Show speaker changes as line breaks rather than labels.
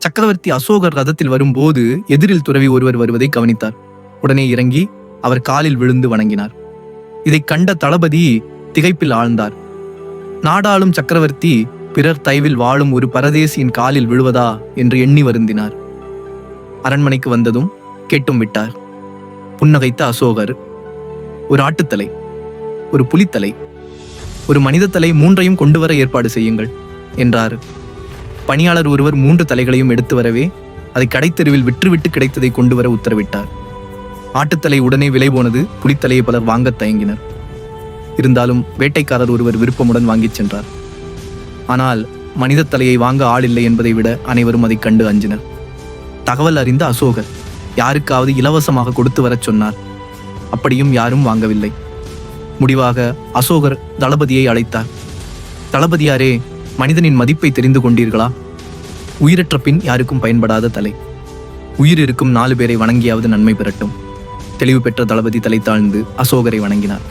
சக்கரவர்த்தி அசோகர் ரதத்தில் வரும்போது எதிரில் துறவி ஒருவர் வருவதை கவனித்தார். உடனே இறங்கி அவர் காலில் விழுந்து வணங்கினார். இதைக் கண்ட தளபதி திகைப்பில் ஆழ்ந்தார். நாடாளும் சக்கரவர்த்தி பிறர் தயவில் வாழும் ஒரு பரதேசியின் காலில் விழுவதா என்று எண்ணி வருந்தினார். அரண்மனைக்கு வந்ததும் கேட்டும் விட்டார். புன்னகைத்த அசோகர் ஒரு ஆட்டுத்தலை ஒரு புலித்தலை ஒரு மனித தலை மூன்றையும் கொண்டு வர ஏற்பாடு செய்யுங்கள் என்றார். பணியாளர் ஒருவர் மூன்று தலைகளையும் எடுத்து வரவே அதை கடைத்தெருவில் விற்றுவிட்டு கிடைத்ததை கொண்டு வர உத்தரவிட்டார். ஆட்டுத்தலை உடனே விலை போனது புலித்தலையை பலர் வாங்கத் தயங்கினர். இருந்தாலும் வேட்டைக்காரர் ஒருவர் விருப்பமுடன் வாங்கிச் சென்றார். ஆனால் மனித தலையை வாங்க ஆள் இல்லை என்பதை விட அனைவரும் அதைக் கண்டு அஞ்சினர். தகவல் அறிந்த அசோகர் யாருக்காவது இலவசமாக கொடுத்து வரச் சொன்னார். அப்படியும் யாரும் வாங்கவில்லை. முடிவாக அசோகர் தளபதியை அழைத்தார். தளபதியாரே மனிதனின் மதிப்பை தெரிந்து கொண்டீர்களா? உயிரற்ற பின் யாருக்கும் பயன்படாத தலை. உயிர் இருக்கும் நாலு பேரை வணங்கியாவது நன்மை பெறட்டும். தெளிவு பெற்ற தளபதி தலை தாழ்ந்து அசோகரை வணங்கினார்.